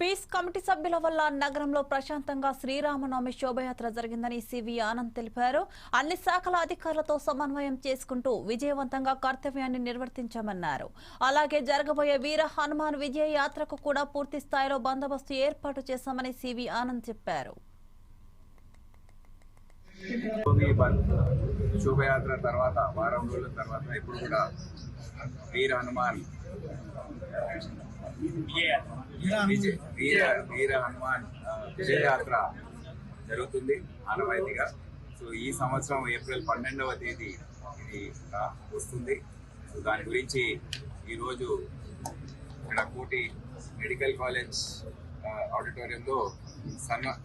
Peace committee సభ్యుల వల్ల నగరంలో ప్రశాంతంగా శ్రీరామనవమి శోభయాత్ర జరిగిందని సివి ఆనంద్ తెలిపారు. అన్ని శాఖల అధికారులతో సమన్వయం చేసుకుంటూ విజయవంతంగా కర్తవ్యాన్ని నిర్వర్తించామన్నారు. అలాగే జరగబోయే వీర హనుమాన్ విజయ యాత్రకు కూడా పూర్తి స్థాయిలో బందోబస్తు ఏర్పాటు చేశామని సివి ఆనంద్ చెప్పారు. శోభయాత్ర తర్వాత వారం రోజుల తర్వాత ఇప్పుడు కూడా వీర హనుమాన్. వీర వీర హనుమాన్ విజయయాత్ర జరుగుతుంది ఆనవాయితీగా. సో ఈ సంవత్సరం ఏప్రిల్ పన్నెండవ తేదీ ఇది వస్తుంది. సో దాని గురించి ఈరోజు ఇక్కడ కోటి మెడికల్ కాలేజ్ ఆడిటోరియంలో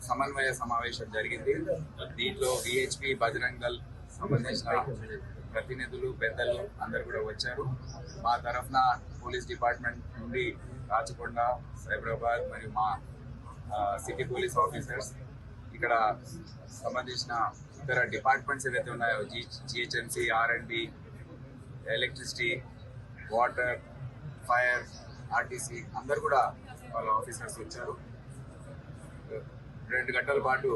సమన్వయ సమావేశం జరిగింది. దీంట్లో విహెచ్పి బజరంగ్ దళ్ ప్రతినిధులు పెద్దలు అందరు కూడా వచ్చారు. మా తరఫున పోలీస్ డిపార్ట్మెంట్ నుండి రాచకొండ సైబరాబాద్ మరియు మా సిటీ పోలీస్ ఆఫీసర్స్ ఇక్కడ సంబంధించిన ఇతర డిపార్ట్మెంట్స్ ఏవైతే ఉన్నాయో G GHMC RMD electricity water fire RTC అందరు కూడా వాళ్ళ ఆఫీసర్స్ వచ్చారు. రెండు గంటల పాటు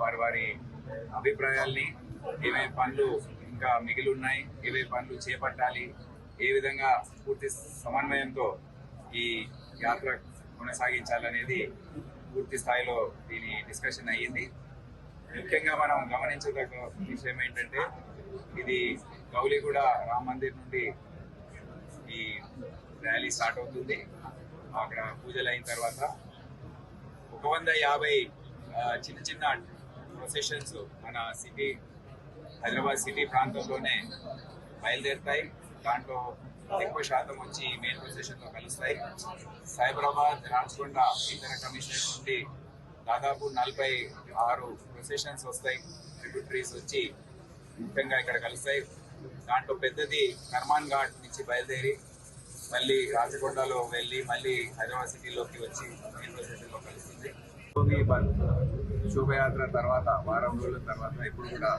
వారి వారి అభిప్రాయాల్ని ఏమే పనులు ఇంకా మిగిలి ఉన్నాయి ఏవే పనులు చేపట్టాలి ఏ విధంగా పూర్తి సమన్వయంతో ఈ యాత్ర కొనసాగించాలనేది పూర్తి స్థాయిలో దీని డిస్కషన్ అయ్యింది. ముఖ్యంగా మనం గమనించదగ్గ విషయం ఏంటంటే ఇది గౌలిగూడ రామ మందిర్ నుండి ఈ ర్యాలీ స్టార్ట్ అవుతుంది. అక్కడ పూజలు అయిన తర్వాత ఒక వంద యాభై చిన్న చిన్న ప్రొసెషన్స్ మన సిటీ హైదరాబాద్ సిటీ ప్రాంతంలోనే బయలుదేరుతాయి. దాంట్లో ఎక్కువ శాతం వచ్చి మెయిన్ ప్రొసెషన్లో కలుస్తాయి. సైబరాబాద్ రాచకొండ ఇతర కమిషనర్ నుండి దాదాపు నలభై ఆరు ప్రొసెషన్స్ వస్తాయి. ట్రిబ్యూటరీస్ వచ్చి ముఖ్యంగా ఇక్కడ కలుస్తాయి. దాంట్లో పెద్దది కర్మాన్ ఘాట్ నుంచి బయలుదేరి మళ్ళీ రాచకొండలో వెళ్ళి మళ్ళీ హైదరాబాద్ సిటీలోకి వచ్చి మెయిన్ ప్రొసెషన్లో కలుస్తుంది. భూమి శోభయాత్ర తర్వాత వారం రోజుల తర్వాత ఇప్పుడు కూడా